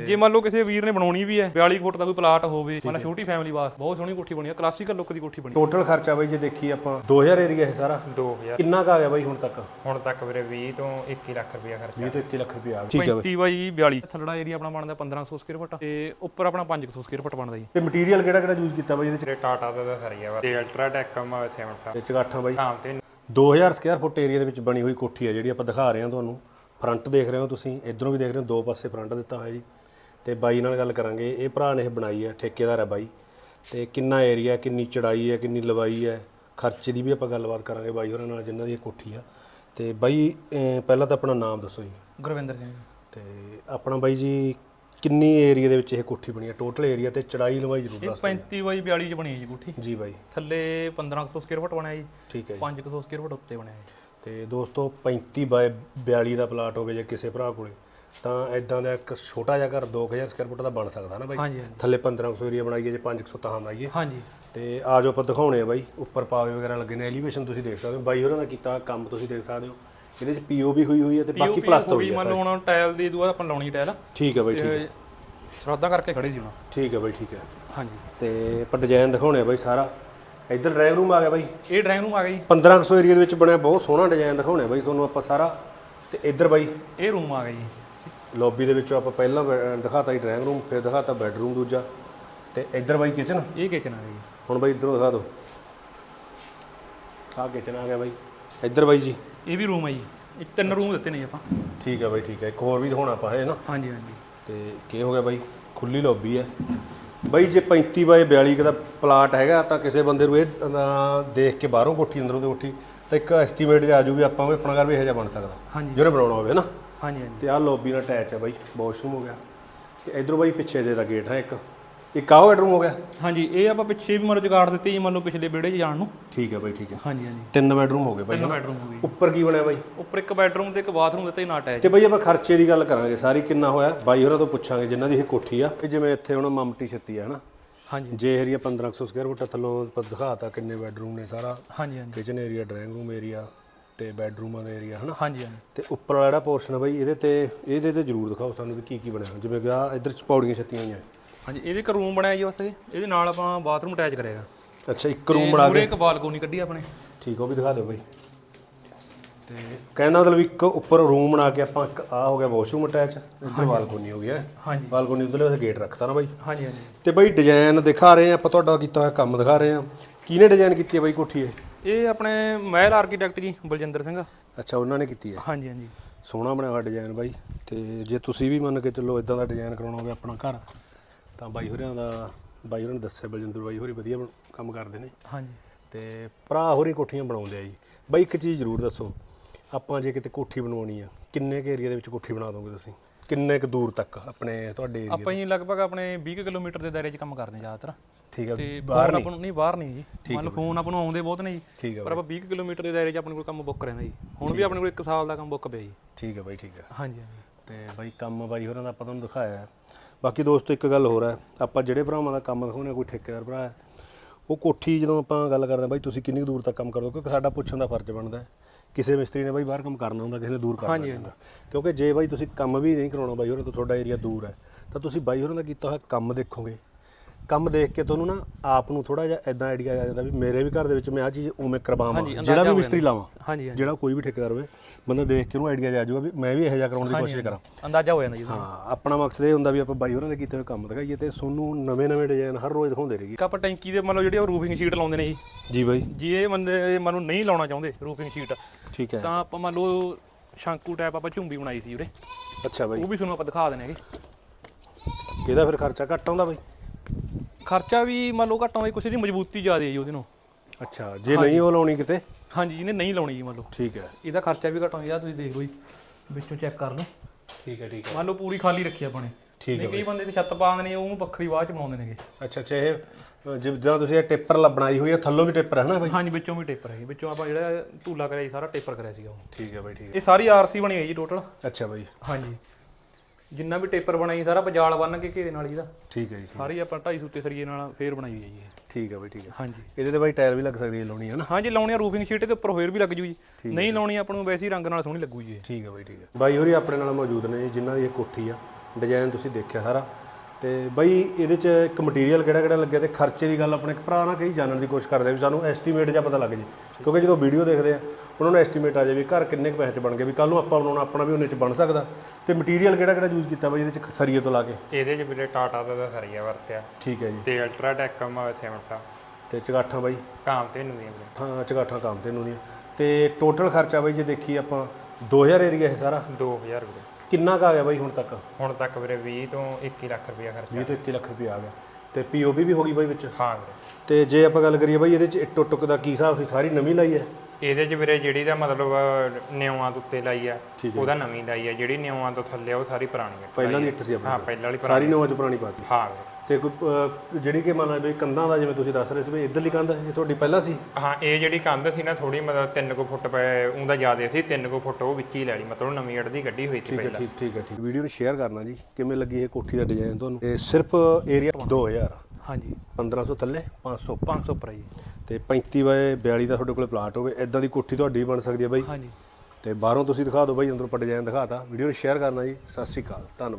ਜੇ ਮੰਨ ਲਓ ਕਿਸੇ ਵੀਰ ਨੇ ਬਣਾਉਣੀ ਵੀ ਹੈ 42 ਫੁੱਟ ਦਾ ਕੋਈ ਪਲਾਟ ਹੋਵੇ ਮੰਨ ਲਾ ਛੋਟੀ ਫੈਮਿਲੀ ਵਾਸਤੇ ਬਹੁਤ ਸੋਹਣੀ ਕੋਠੀ ਬਣੀ ਹੈ ਕਲਾਸੀਕਲ ਲੁੱਕ ਦੀ ਕੋਠੀ ਬਣੀ ਟੋਟਲ ਖਰਚਾ ਬਾਈ ਜੇ ਦੇਖੀ ਆਪਾਂ 2000 ਏਰੀਆ ਇਹ ਸਾਰਾ? 2000 ਕਿੰਨਾ ਕੁ ਆ ਗਿਆ ਬਾਈ ਹੁਣ ਤੱਕ? ਹੁਣ ਤੱਕ ਵੀਰੇ 20 ਤੋਂ 21 ਲੱਖ ਰੁਪਇਆ ਖਰਚਾ। 20 ਤੋਂ 21 ਲੱਖ ਰੁਪਏ ਆ ਗਿਆ। ਠੀਕ ਹੈ 35 ਬਾਈ 42 ਥੱਲੜਾ ਏਰੀਆ ਆਪਣਾ ਬਣਦਾ 1500 ਸਕੁਅਰ ਫੁੱਟ ਤੇ ਉੱਪਰ ਆਪਣਾ 500 ਸਕੁਅਰ ਫੁੱਟ ਬਣਦਾ ਜੀ। ਤੇ ਮਟੀਰੀਅਲ ਕਿਹੜਾ ਕਿਹੜਾ ਯੂਜ਼ ਕੀਤਾ ਬਾਈ ਇਹਦੇ ਵੀਰੇ ਟਾਟਾ ਦਾ ਤਾਂ ਸਰੀਆ ਵਾ ਤੇ ਅਲਟਰਾਟੈਕ ਕਮ ਸਿਮਟ ਚ ਚਗਾਠਾਂ ਬਾਈ। ਨਾਮ ਤੇ 2000 ਸਕੁਅਰ ਫੁੱਟ ਏਰੀਆ ਦੇ ਵਿੱਚ ਬਣੀ ਹੋਈ ਕੋਠੀ ਹੈ ਜਿਹੜੀ ਆਪਾਂ ਦਿਖਾ ਰਹੇ ਹਾਂ ਤੁਹਾਨੂੰ। ਫਰੰਟ ਦੇਖ ਰਹੇ ਹੋ ਤੁਸੀਂ ਇਧਰੋਂ ਵੀ ਦੇਖ ਰਹੇ ਹੋ ਦੋ ਪਾਸੇ ਫਰੰਟ ਦਿੱਤਾ ਹੋਇਆ ਜੀ। ਤੇ ਬਾਈ ਨਾਲ ਗੱਲ ਕਰਾਂਗੇ ਇਹ ਭਰਾ ਨੇ ਇਹ ਬਣਾਈ ਹੈ ਠੇਕੇਦਾਰ ਹੈ ਬਾਈ। ਤੇ ਕਿੰਨਾ ਏਰੀਆ ਕਿੰਨੀ ਚੜਾਈ ਹੈ ਕਿੰਨੀ ਲੰਬਾਈ ਹੈ ਖਰਚੇ ਦੀ ਵੀ ਆਪਾਂ ਗੱਲਬਾਤ ਕਰਾਂਗੇ ਬਾਈ ਹੋਰਾਂ ਨਾਲ ਜਿਨ੍ਹਾਂ ਦੀ ਇਹ ਕੋਠੀ ਆ। ਤੇ ਬਾਈ ਅਹ ਪਹਿਲਾਂ ਤਾਂ ਆਪਣਾ ਨਾਮ ਦੱਸੋ ਜੀ। ਗੁਰਵਿੰਦਰ ਸਿੰਘ। ਤੇ ਆਪਣਾ ਬਾਈ ਜੀ ਕਿੰਨੀ ਏਰੀਆ ਦੇ ਵਿੱਚ ਇਹ ਕੋਠੀ ਬਣੀ ਹੈ? ਟੋਟਲ ਏਰੀਆ ਤੇ ਚੜਾਈ ਲੰਬਾਈ ਜ਼ਰੂਰ ਇਹ ਦੱਸ 35 ਬਾਈ 42 ਚ ਬਣੀ ਹੈ ਜੀ ਕੋਠੀ। ਜੀ ਬਾਈ। ਥੱਲੇ 1500 ਸਕੁਅਰ ਫੁੱਟ ਬਣਿਆ ਜੀ। ਠੀਕ ਹੈ ਜੀ। 500 ਸਕੁਅਰ ਫੁੱਟ ਉੱਤੇ ਬਣਿਆ ਜੀ। ਤੇ ਦੋਸਤੋ 35 ਬਾਏ 42 ਦਾ ਪਲਾਟ ਹੋਵੇ ਜੇ ਕਿਸੇ ਭਰਾ ਕੋਲੇ। ਤਾਂ ਇਦਾਂ ਦਾ ਇੱਕ ਛੋਟਾ ਜਿਹਾ ਘਰ 2000 ਸਕੁਅਰ ਫੁੱਟ ਦਾ ਬਣ ਸਕਦਾ ਨਾ ਬਾਈ? ਹਾਂਜੀ ਹਾਂਜੀ। ਥੱਲੇ 1500 ਏਰੀਆ ਬਣਾਈਏ ਜੇ 500 ਤਾਂ ਬਣਾਈਏ। ਹਾਂਜੀ। ਤੇ ਆ ਜਾਓ ਆਪਾਂ ਦਿਖਾਉਣੇ ਆ ਬਾਈ ਉੱਪਰ ਪਾਵੇ ਵਗੈਰਾ ਲੱਗੇ ਨੇ ਐਲੀਵੇਸ਼ਨ ਤੁਸੀਂ ਦੇਖ ਸਕਦੇ ਹੋ। ਬਾਈ ਹੋਰਾਂ ਦਾ ਕੀਤਾ ਕੰਮ ਤੁਸੀਂ ਦੇਖ ਸਕਦੇ ਹੋ। ਇਹਦੇ ਚ ਪੀਓਬੀ ਹੋਈ ਹੋਈ ਹੈ ਤੇ ਬਾਕੀ ਪਲਸਤਰ ਹੋਈ ਹੈ ਮੰਨ ਲਓ ਹੁਣ ਟਾਇਲ ਦੀ ਦੂਆ ਆਪਾਂ ਲਾਉਣੀ ਟਾਇਲ ਠੀਕ ਹੈ ਬਾਈ ਠੀਕ ਹੈ। ਸ਼ਰਧਾ ਕਰਕੇ ਖੜੇ ਸੀ ਹੁਣ। ਠੀਕ ਹੈ ਬਾਈ ਠੀਕ ਹੈ। ਹਾਂਜੀ। ਤੇ ਆਪਾਂ ਡਿਜ਼ਾਈਨ ਦਿਖਾਉਣੇ ਆ ਬਾਈ ਸਾਰਾ। ਇੱਧਰ ਡਰਾਇੰਗ ਰੂਮ ਆ ਗਿਆ ਬਾਈ। ਇਹ ਡਰਾਇੰਗ ਰੂਮ ਆ ਗਿਆ ਜੀ। 1500 ਏਰੀਆ ਦੇ ਵਿੱਚ ਬਣਿਆ ਬਹੁਤ ਸੋਹਣਾ ਡਿਜ਼ਾਈਨ ਦਿਖਾਉਣੇ ਆ ਬਾਈ ਤੁਹਾਨੂੰ ਆਪਾਂ ਸਾਰਾ। ਤੇ ਇੱਧਰ ਬਾਈ। ਇਹ ਰੂਮ ਆ ਗਿਆ ਜੀ। ਲੌਬੀ ਦੇ ਵਿੱਚੋਂ ਆਪਾਂ ਪਹਿਲਾਂ ਬੈ- ਦਿਖਾਤਾ ਜੀ ਡਰਾਇੰਗ ਰੂਮ ਫਿਰ ਦਿਖਾਤਾ ਬੈੱਡਰੂਮ ਦੂਜਾ। ਤੇ ਇੱਧਰ ਬਾਈ ਕਿਚਨ ਇਹ ਕਿਚਨ ਆ ਜੀ। ਹੁਣ ਬਾਈ ਇੱਧਰੋਂ ਦਿਖਾ ਦਿਓ। ਆਹ ਕਿਚਨ ਆ ਗਿਆ ਬਾਈ। ਇੱਧਰ ਬਾਈ ਜੀ। ਇਹ ਵੀ ਰੂਮ ਆ ਜੀ। ਇਹ 'ਚ ਤਿੰਨ ਰੂਮ ਦਿੱਤੇ ਨੇ ਜੀ ਆਪਾਂ। ਠੀਕ ਹੈ ਬਾਈ ਠੀਕ ਹੈ ਇੱਕ ਹੋਰ ਵੀ ਦਿਖਾਉਣਾ ਆਪਾਂ ਹੈ ਨਾ। ਹਾਂਜੀ ਹਾਂਜੀ। ਤੇ ਕੀ ਹੋ ਗਿਆ ਬਾਈ? ਖੁੱਲੀ ਲੌਬੀ ਹੈ ਬਾਈ ਜੇ 35 ਬਾਈ 42 ਕੁ ਦਾ ਪਲਾਟ ਹੈਗਾ ਤਾਂ ਕਿਸੇ ਬੰਦੇ ਨੂੰ ਇਹ ਅਹ, ਦੇਖ ਕੇ ਬਾਹਰੋਂ ਕੋਠੀ ਅੰਦਰੋਂ ਦੀ ਕੋਠੀ ਤਾਂ ਇੱਕ ਐਸਟੀਮੇਟ ਆ ਜੂ ਵੀ ਆਪਾਂ ਵੀ ਆਪਣਾ ਘਰ ਵੀ ਇਹੋ ਜਿਹਾ ਬਣ ਸਕਦਾ। ਹਾਂਜੀ। ਜਿਹਨੇ ਬਣਾਉਣਾ ਹੋਵੇ ਨਾ। ਹਾਂਜੀ ਹਾਂਜੀ। ਤੇ ਆਹ ਲੌਬੀ ਨਾਲ ਅਟੈਚ ਹੈ ਬਾਈ ਵਾਸ਼ਰੂਮ ਹੋ ਗਿਆ। ਤੇ ਇਧਰੋਂ ਬਾਈ ਪਿੱਛੇ ਦੇ ਦਾ ਗੇਟ ਹੈ ਇੱਕ। ਇੱਕ ਆਹ ਬੈਡਰੂਮ ਹੋ ਗਿਆ। ਹਾਂਜੀ ਇਹ ਆਪਾਂ ਪਿੱਛੇ ਵੀ ਮਤਲਬ ਜਗਾੜ ਦਿੱਤੀ ਜੀ ਮੰਨ ਲਓ ਪਿਛਲੇ ਵਿਹੜੇ 'ਚ ਜਾਣ ਨੂੰ। ਠੀਕ ਹੈ ਬਾਈ ਠੀਕ ਹੈ ਹਾਂਜੀ ਹਾਂਜੀ। ਤਿੰਨ ਬੈਡਰੂਮ ਹੋ ਗਏ ਬਾਈ ਤਿੰਨ? ਬੈਡਰੂਮ ਹੋ ਗਏ ਉੱਪਰ ਕੀ ਬਣਿਆ ਬਾਈ? ਉੱਪਰ ਇੱਕ ਬੈਡਰੂਮ ਤੇ ਇੱਕ ਬਾਥਰੂਮ ਦਿੱਤੇ ਨਾ ਅਟੈਚ ਤੇ ਬਾਈ ਆਪਾਂ ਖਰਚੇ ਦੀ ਗੱਲ ਕਰਾਂਗੇ ਸਾਰੀ ਕਿੰਨਾ ਹੋਇਆ? ਬਾਈ ਹੋਰਾਂ ਤੋਂ ਪੁੱਛਾਂਗੇ ਜਿਨ੍ਹਾਂ ਦੀ ਇਹ ਕੋਠੀ ਆ। ਜਿਵੇਂ ਇੱਥੇ ਹੁਣ ਮਮਟੀ ਛੱਤੀ ਆ ਹਨਾ? ਹਾਂਜੀ। ਜੇ ਏਰੀਆ 1500 ਸਕੁਅਰ ਫੁੱਟ ਥੱਲੋਂ ਦਿਖਾਤਾ ਕਿੰਨੇ ਬੈਡਰੂਮ ਨੇ ਸਾਰਾ। ਹਾਂਜੀ ਹਾਂਜੀ। Kitchen area drawing room area ਤੇ ਬੈਡਰੂਮਾਂ ਦਾ ਏਰੀਆ ਹਨਾ? ਹਾਂਜੀ ਹਾਂਜੀ। ਤੇ ਉੱਪਰ ਵਾਲਾ ਜਿਹੜਾ ਪੋਰਸ਼ਨ ਆ ਬਾਈ ਇਹਦੇ ਤੇ ਇਹਦੇ ਤੇ ਜ਼ਰੂਰ ਦਿਖਾਓ ਸਾਨੂੰ ਵੀ ਕੀ ਕੀ ਬਣਿਆ। ਜਿਵੇਂ ਕਿ ਆ ਇੱਧਰ ਚ ਪੌੜੀਆਂ ਛੱਤੀਆਂ ਹੋਈਆਂ। ਹਾਂਜੀ ਇਹਦੇ ਇੱਕ ਰੂਮ ਬਣਾਇਆ ਜੀ ਬਸ ਇਹ। ਇਹਦੇ ਨਾਲ ਆਪਾਂ ਬਾਥਰੂਮ ਅਟੈਚ ਕਰਿਆਗਾ ਅੱਛਾ ਇੱਕ ਰੂਮ ਬਣਾ ਪੂਰੇ ਕੇ ਇੱਕ ਬਾਲਕੋਨੀ ਕੱਢੀ ਆਪਣੇ। ਠੀਕ ਉਹ ਵੀ ਦਿਖਾ ਦਿਓ ਬਾਈ। ਤੇ ਕਹਿੰਦਾ ਮਤਲਬ ਇੱਕ ਉੱਪਰ ਰੂਮ ਬਣਾ ਕੇ ਆਪਾਂ ਇੱਕ ਆ ਹੋ ਗਿਆ ਵਾਸ਼ਰੂਮ ਅਟੈਚ ਇੱਧਰ ਬਾਲਕੋਨੀ ਹੋ ਗਿਆ। ਹਾਂਜੀ। ਬਾਲਕੋਨੀ ਉਧਰਲੇ ਪਾਸੇ ਗੇਟ ਰੱਖਤਾ ਨਾ ਬਾਈ। ਹਾਂਜੀ ਹਾਂਜੀ। ਤੇ ਬਾਈ ਡਿਜ਼ਾਈਨ ਦਿਖਾ ਰਹੇ ਆ ਆਪਾਂ ਤੁਹਾਡਾ ਕੀਤਾ ਹੋਇਆ ਕੰਮ ਦਿਖਾ ਰਹੇ ਆ। ਕਿਹਨੇ ਡਿਜ਼ਾਈਨ ਕੀਤੀ ਹੈ ਬਾਈ ਕੋਠੀ ਇਹ? ਇਹ ਆਪਣੇ ਮਹਿਲ ਆਰਕੀਟੈਕਟ ਜੀ ਬਲਜਿੰਦਰ ਸਿੰਘ। ਅੱਛਾ ਉਹਨਾਂ ਨੇ ਕੀਤੀ ਹੈ? ਹਾਂਜੀ ਹਾਂਜੀ। ਸੋਹਣਾ ਬਣਿਆ ਹੋਇਆ ਡਿਜ਼ਾਈਨ ਬਾਈ। ਤੇ ਜੇ ਤੁਸੀਂ ਵੀ ਮੰਨ ਕੇ ਚੱਲੋ ਇਦਾਂ ਦਾ ਡਿਜ਼ਾਈਨ ਕਰਾਉਣਾ ਹੋਵੇ ਆਪਣਾ ਘਰ ਤਾਂ ਬਾਈ ਹੋਰਿਆਂ ਦਾ ਬਾਈ ਹੋਰਾਂ ਨੇ ਦੱਸਿਆ ਬਲਜਿੰਦਰ ਬਾਈ ਹੋਰੀ ਵਧੀਆ ਕੰਮ ਕਰਦੇ ਨੇ। ਹਾਂਜੀ। ਤੇ ਭਰਾ ਹੋਰੀ ਕੋਠੀਆਂ ਬਣਾਉਂਦੇ ਆ ਜੀ। ਬਾਈ ਇੱਕ ਚੀਜ਼ ਜ਼ਰੂਰ ਦੱਸੋ ਆਪਾਂ ਜੇ ਕਿਤੇ ਕੋਠੀ ਬਣਵਾਉਣੀ ਆ ਕਿੰਨੇ ਕੁ ਏਰੀਆ ਦੇ ਵਿੱਚ ਕੋਠੀ ਬਣਾ ਦੋਗੇ ਤੁਸੀਂ? ਕਿੰਨੇ ਕੁ ਦੂਰ ਤੱਕ ਆਪਣੇ ਤੁਹਾਡੇ ਏਰੀਆ ਆਪਾਂ ਜੀ ਲਗਭਗ ਆਪਣੇ 20 ਕੁ ਕਿਲੋਮੀਟਰ ਦੇ ਦਾਇਰੇ 'ਚ ਕੰਮ ਕਰਦੇ ਹਾਂ ਜ਼ਿਆਦਾਤਰ। ਠੀਕ ਹੈ ਤੇ ਬਾਹਰ ਆਪਾਂ ਨੂੰ ਨਹੀਂ ਬਾਹਰ ਨਹੀਂ ਜੀ। ਮੰਨ ਲਓ ਫੋਨ ਆਪਾਂ ਨੂੰ ਆਉਂਦੇ ਬਹੁਤ ਨੇ ਜੀ। ਪਰ ਆਪਾਂ 20 ਕੁ ਕਿਲੋਮੀਟਰ ਦੇ ਦਾਇਰੇ 'ਚ ਆਪਣੇ ਕੋਲ ਕੰਮ ਬੁੱਕ ਰਹਿੰਦਾ ਜੀ। ਹੁਣ ਵੀ ਆਪਣੇ ਕੋਲ 1 ਸਾਲ ਦਾ ਕੰਮ ਬੁੱਕ ਪਿਆ ਜੀ। ਠੀਕ ਹੈ ਬਾਈ ਠੀਕ ਹੈ ਹਾਂਜੀ। ਤੇ ਬਾਈ ਕੰਮ ਬਾਈ ਹੋਰਾਂ ਦਾ ਆਪਾਂ ਤੁਹਾਨੂੰ ਦਿਖਾਇਆ ਹੈ। ਬਾਕੀ ਦੋਸਤੋ ਇੱਕ ਗੱਲ ਹੋਰ ਹੈ। ਆਪਾਂ ਜਿਹੜੇ ਭਰਾਵਾਂ ਦਾ ਕੰਮ ਦਿਖਾਉਂਦੇ ਹਾਂ, ਕੋਈ ਠੇਕੇਦਾਰ ਭਰਾ ਹੈ। ਉਹ ਕੋਠੀ ਜਦੋਂ ਆਪਾਂ ਗੱਲ ਕਰਦੇ ਹਾਂ ਬਾਈ ਤੁਸੀਂ ਕਿੰਨੀ ਕੁ ਦੂਰ ਤੱਕ ਕੰਮ ਕਰਦੇ ਹੋ? ਕਿਉਂਕਿ ਸਾਡਾ ਪੁੱਛਣ ਦਾ ਫਰਜ਼ ਬਣਦਾ ਹੈ। ਕਿਸੇ ਮਿਸਤਰੀ ਨੇ ਬਾਈ ਬਾਹਰ ਕੰਮ ਕਰਨਾ ਹੁੰਦਾ ਕਿਸੇ ਨੇ ਦੂਰ ਕਰਨਾ ਹੁੰਦਾ। ਕਿਉਂਕਿ ਜੇ ਬਾਈ ਤੁਸੀਂ ਕੰਮ ਵੀ ਨਹੀਂ ਕਰਾਉਣਾ ਬਾਈ ਹੋਰਾਂ ਤੋਂ ਤੁਹਾਡਾ ਏਰੀਆ ਦੂਰ ਹੈ ਤਾਂ ਤੁਸੀਂ ਬਾਈ ਹੋਰਾਂ ਦਾ ਕੀਤਾ ਹੋਇਆ ਕੰਮ ਦੇਖੋਗੇ। ਕੰਮ ਦੇਖ ਕੇ ਤੁਹਾਨੂੰ ਨਾ ਆਪ ਨੂੰ ਥੋੜਾ ਜਿਹਾ ਐਦਾਂ ਆਈਡੀਆ ਆ ਜਾਂਦਾ ਵੀ ਮੇਰੇ ਵੀ ਘਰ ਦੇ ਵਿੱਚ ਮੈਂ ਆ ਚੀਜ਼ ਉਵੇਂ ਕਰਵਾਵਾਂ ਜਿਹੜਾ ਵੀ ਮਿਸਤਰੀ ਲਾਵਾਂ ਹਾਂਜੀ ਹਾਂਜੀ। ਜਿਹੜਾ ਕੋਈ ਵੀ ਠੇਕੇਦਾਰ ਹੋਵੇ ਬੰਦਾ ਦੇਖ ਕੇ ਉਹਨੂੰ ਆਈਡੀਆ ਜਾ ਜਾਊਗਾ ਵੀ ਮੈਂ ਵੀ ਇਹੋ ਜਿਹਾ ਕਰਾਉਣ ਦੀ ਕੋਸ਼ਿਸ਼ ਕਰਾਂ। ਅੰਦਾਜ਼ਾ ਹੋ ਜਾਂਦਾ ਜੀ। ਹਾਂ ਆਪਣਾ ਮਕਸਦ ਇਹ ਹੁੰਦਾ ਵੀ ਆਪਾਂ ਬਾਈ ਹੋਰਾਂ ਦੇ ਕੀਤੇ ਹੋਏ ਕੰਮ ਦਿਖਾਈਏ ਤੇ ਤੁਹਾਨੂੰ ਨਵੇਂ-ਨਵੇਂ ਡਿਜ਼ਾਈਨ ਹਰ ਰੋਜ਼ ਦਿਖਾਉਂਦੇ ਰਹੀਏ। ਇੱਕ ਆਪਾਂ ਟੈਂਕੀ ਦੇ ਮੰਨ ਲਓ ਜਿਹੜੀ ਉਹ ਰੂਫਿੰਗ ਸ਼ੀਟ ਲਾਉਂਦੇ ਨੇ ਜੀ। ਜੀ ਬਾਈ। ਜੇ ਇਹ ਬੰਦੇ ਮੰਨ ਲਓ ਨਹੀਂ ਲਾਉਣਾ ਚਾਹੁੰਦੇ ਰੂਫਿੰਗ ਸ਼ੀਟ ਠੀਕ ਹੈ। ਤਾਂ ਆਪਾਂ ਮੰਨ ਲਓ ਸ਼ਾਂਕੂ ਟਾਈਪ ਆਪਾਂ ਝੁੰਬੀ ਬਣਾਈ ਸੀ ਉਰੇ। ਅੱਛਾ ਬਾਈ। ਉਹ ਵੀ ਤੁਹਾਨੂੰ ਆਪਾਂ ਦਿਖਾ ਦੇਣੇ ਹੈਗੇ। ਇਹਦਾ ਫਿਰ ਖਰਚਾ ਘੱਟ ਆਉਂਦਾ ਬਾਈ। ਖਰਚਾ ਵੀ ਮੰਨ ਲਓ ਘੱਟ ਆਉਂਦਾ ਕੁਛ ਦੀ ਮਜ਼ਬੂਤੀ ਜ਼ਿਆਦਾ ਹੈ ਜੀ ਉਹਦੇ ਨਾਲ। ਅੱਛਾ ਜੇ ਨਹੀਂ ਉਹ ਲਾਉਣੀ ਕਿਤੇ? ਹਾਂਜੀ ਇਹਨੇ ਨਹੀਂ ਲਾਉਣੀ ਜੀ ਮੰਨ ਲਓ। ਠੀਕ ਹੈ। ਇਹਦਾ ਖਰਚਾ ਵੀ ਘੱਟ ਆਉਂਦਾ ਤੁਸੀਂ ਦੇਖ ਲਓ ਜੀ ਵਿੱਚੋਂ ਚੈੱਕ ਕਰ ਲਓ। ਠੀਕ ਹੈ ਠੀਕ ਹੈ। ਮੰਨ ਲਓ ਪੂਰੀ ਖਾਲੀ ਰੱਖੀ ਆਪਾਂ ਨੇ। ਠੀਕ ਨਹੀਂ ਕਈ ਬੰਦੇ ਤੇ ਛੱਤ ਪਾ ਦਿੰਦੇ ਨੇ ਉਹਨੂੰ ਵੱਖਰੀ ਬਾਅਦ ਚ ਬਣਾਉਂਦੇ ਨੇਗੇ। ਅੱਛਾ ਅੱਛਾ ਇਹ ਜਿੱਦਾਂ ਤੁਸੀਂ ਇਹ ਟੇਪਰ ਬਣਾਈ ਹੋਈ ਹੈ ਥੱਲੋਂ ਵੀ ਟੇਪਰ ਹੈ ਨਾ ਬਾਈ? ਹਾਂਜੀ ਵਿੱਚੋਂ ਵੀ ਟੇਪਰ ਹੈਗੇ ਵਿੱਚੋਂ ਆਪਾਂ ਜਿਹੜਾ ਧੂਲਾ ਕਰਿਆ ਸੀ ਸਾਰਾ ਟੇਪਰ ਕਰਿਆ ਸੀਗਾ ਉਹ। ਠੀਕ ਹੈ ਬਾਈ ਠੀਕ ਹੈ। ਇਹ ਸਾਰੀ ਆਰਸੀ ਬਣੀ ਹੈ ਜੀ ਟੋਟਲ ਅੱਛਾ ਬਾਈ। ਹਾਂਜੀ। ਜਿੰਨਾ ਵੀ ਟੇਪਰ ਬਣਾਈ ਸਾਰਾ ਪਜਾਲ ਬੰਨ ਕੇ ਘੇਰੇ ਨਾਲ ਇਹਦਾ। ਠੀਕ ਹੈ ਜੀ ਸਾਰੀ ਆਪਾਂ ਢਾਈ ਸੂਤੇ ਸਰੀਏ ਨਾਲ ਫੇਰ ਬਣਾਈ ਹੋਈ ਹੈ ਜੀ ਇਹ। ਠੀਕ ਹੈ ਬਾਈ ਠੀਕ ਹੈ। ਹਾਂਜੀ। ਇਹਦੇ ਤੇ ਬਾਈ ਟਾਇਰ ਵੀ ਲੱਗ ਸਕਦੀ ਹੈ ਲਾਉਣੀ ਹੈ ਨਾ? ਹਾਂਜੀ ਲਾਉਣੀ ਆ ਰੂਫਿੰਗ ਸ਼ੀਟ ਦੇ ਉੱਪਰ ਹੋਏਰ ਵੀ ਲੱਗ ਜੂ ਜੀ। ਨਹੀਂ ਲਾਉਣੀ ਆਪਾਂ ਨੂੰ ਵੈਸੇ ਹੀ ਰੰਗ ਨਾਲ ਸੋਹਣੀ ਲੱਗੂ ਜੀ ਇਹ। ਠੀਕ ਹੈ ਬਾਈ ਠੀਕ ਹੈ। ਬਾਈ ਹੋਰੀ ਆਪਣੇ ਨਾਲ ਮੌਜੂਦ ਨੇ ਜੀ, ਜਿਨ੍ਹਾਂ ਦੀ ਇਹ ਕੋਠੀ ਆ। ਡਿਜ਼ਾਈਨ ਤੁਸੀਂ ਦੇਖਿਆ ਸਾਰਾ। ਤੇ ਬਾਈ ਇਹਦੇ ਚ ਇੱਕ ਮਟੀਰੀਅਲ ਕਿਹੜਾ ਕਿਹੜਾ ਲੱਗਿਆ ਤੇ ਖਰਚੇ ਦੀ ਗੱਲ ਆਪਣੇ ਇੱਕ ਭਰਾ ਨਾਲ ਕਈ ਜਾਣਨ ਦੀ ਕੋਸ਼ਿਸ਼ ਕਰਦੇ ਆ ਵੀ ਸਾਨੂੰ ਐਸਟੀਮੇਟ ਜਾਂ ਪਤਾ ਲੱਗ ਜੇ। ਕਿਉਂਕਿ ਜਦੋਂ ਵੀਡੀਓ ਦੇਖਦੇ ਆ ਉਹਨਾਂ ਨੂੰ ਐਸਟੀਮੇਟ ਆ ਜਾਵੇ ਵੀ ਘਰ ਕਿੰਨੇ ਕੁ ਪੈਸੇ ਚ ਬਣ ਗਿਆ ਵੀ ਕੱਲ ਨੂੰ ਆਪਾਂ ਬਣਾਉਣਾ ਆਪਣਾ ਵੀ ਉਹਨੇ ਚ ਬਣ ਸਕਦਾ। ਤੇ ਮਟੀਰੀਅਲ ਕਿਹੜਾ ਕਿਹੜਾ ਯੂਜ਼ ਕੀਤਾ ਬਾਈ ਇਹਦੇ ਚ ਸਰੀਏ ਤੋਂ ਲਾ ਕੇ? ਇਹਦੇ 'ਚ ਵੀਰੇ ਟਾਟਾ ਦਾ ਤਾਂ ਸਰੀਆ ਵਰਤਿਆ। ਠੀਕ ਹੈ ਜੀ। ਤੇ ਅਲਟਰਾਟੈਕ ਮਾ ਸੀਮੈਂਟ ਤੇ ਚਗਾਠਾਂ ਬਾਈ? ਕਾਮ ਤੇ ਨੂੰ ਵੀਰੇ। ਠਾਂ ਚਗਾਠਾਂ ਕੰਮ ਤੇ ਨੂੰ ਦੀਆਂ। ਤੇ ਟੋਟਲ ਖਰਚਾ ਬਾਈ ਜੇ ਦੇਖੀ ਆਪਾਂ 2000 ਏਰੀਆ ਇਹ ਸਾਰਾ? 2000 ਵੀਰੇ। ਕਿੰਨਾ ਕੁ ਆ ਗਿਆ ਬਾਈ ਹੁਣ ਤੱਕ? ਹੁਣ ਤੱਕ ਵੀਰੇ 20 ਤੋਂ 21 ਲੱਖ ਰੁਪਇਆ ਖਰਚਾ 20 ਤੋਂ 21 ਲੱਖ ਰੁਪਏ ਆ ਗਿਆ। ਤੇ ਪੀਓਪੀ ਵੀ ਹੋ ਗਈ ਬਾਈ ਵਿੱਚ? ਹਾਂ ਵੀਰੇ। ਤੇ ਜੇ ਆਪਾਂ ਗੱਲ ਕਰੀਏ ਬਾਈ ਇਹਦੇ ਚ ਇੱਟ ਟੁੱਕ ਦਾ ਕੀ ਹਿਸਾਬ ਸੀ? ਸਾਰੀ ਨਵੀਂ ਲਾਈ ਹੈ? ਇਹਦੇ 'ਚ ਵੀਰੇ ਜਿਹੜੀ ਦਾ ਮਤਲਬ ਨਿਉਆਂ ਤੋਂ ਉੱਤੇ ਲਾਈ ਆ ਠੀਕ ਉਹਦਾ ਨਵੀਂ ਲਾਈ ਆ। ਜਿਹੜੀ ਨਿਉਆਂ ਤੋਂ ਥੱਲੇ ਆ ਉਹ ਸਾਰੀ ਪੁਰਾਣੀ ਆ। ਪਹਿਲਾਂ ਦੀ ਇੱਟ ਸੀ ਆਪਣੀ ਹਾਂ ਪਹਿਲਾਂ ਵਾਲੀ ਸਾਰੀ ਨਵਾਂ ਚ ਪੁਰਾਣੀ ਪਾਤੀ। ਹਾਂ ਵੀਰੇ। ਤੇ ਕੋਈ ਅਹ, ਜਿਹੜੀ ਕਿ ਮੰਨ ਲਾ ਵੀ ਕੰਧਾਂ ਦਾ ਜਿਵੇਂ ਤੁਸੀਂ ਦੱਸ ਰਹੇ ਸੀ ਵੀ ਇੱਧਰਲੀ ਕੰਧ ਇਹ ਤੁਹਾਡੀ ਪਹਿਲਾਂ ਸੀ? ਹਾਂ ਇਹ ਜਿਹੜੀ ਕੰਧ ਸੀ ਨਾ ਥੋੜੀ ਮਤਲਬ 3 ਕੁ ਫੁੱਟ ਪਏ ਉਹਦਾ ਜ਼ਿਆਦਾ ਸੀ 3 ਕੁ ਫੁੱਟ ਉਹ ਵਿੱਚ ਹੀ ਲੈ ਲਈ ਮਤਲਬ ਨਵੀਂ ਦੀ ਕੱਢੀ ਹੋਈ ਸੀ ਠੀਕ ਹੈ ਪਹਿਲਾਂ। ਠੀਕ ਠੀਕ ਹੈ ਠੀਕ। ਵੀਡੀਓ ਨੂੰ ਸ਼ੇਅਰ ਕਰਨਾ ਜੀ ਕਿਵੇਂ ਲੱਗੀ ਇਹ ਕੋਠੀ ਦਾ ਡਿਜ਼ਾਈਨ ਤੁਹਾਨੂੰ? ਇਹ ਸਿਰਫ ਏਰੀਆ 2000 ਹਾਂਜੀ। 1500 ਥੱਲੇ? 500 500 ਉੱਪਰ। ਆ ਜੀ। ਤੇ 35 ਬਾਏ 42 ਦਾ ਤੁਹਾਡੇ ਕੋਲ ਪਲਾਟ ਹੋਵੇ ਇਦਾਂ ਦੀ ਕੋਠੀ ਤੁਹਾਡੀ ਬਣ ਸਕਦੀ ਹੈ ਬਾਈ। ਹਾਂਜੀ। ਤੇ ਬਾਹਰੋਂ ਤੁਸੀਂ ਦਿਖਾ ਦਿਓ ਬਾਈ ਅੰਦਰੋਂ ਆਪਾਂ ਡਿਜ਼ਾਈਨ ਦਿਖਾਤਾ। ਵੀਡੀਓ ਨੂੰ ਸ਼ੇਅਰ ਕਰਨਾ ਜੀ ਸਤਿ ਸ਼੍ਰੀ ਅਕਾਲ ਧੰਨਵਾਦ।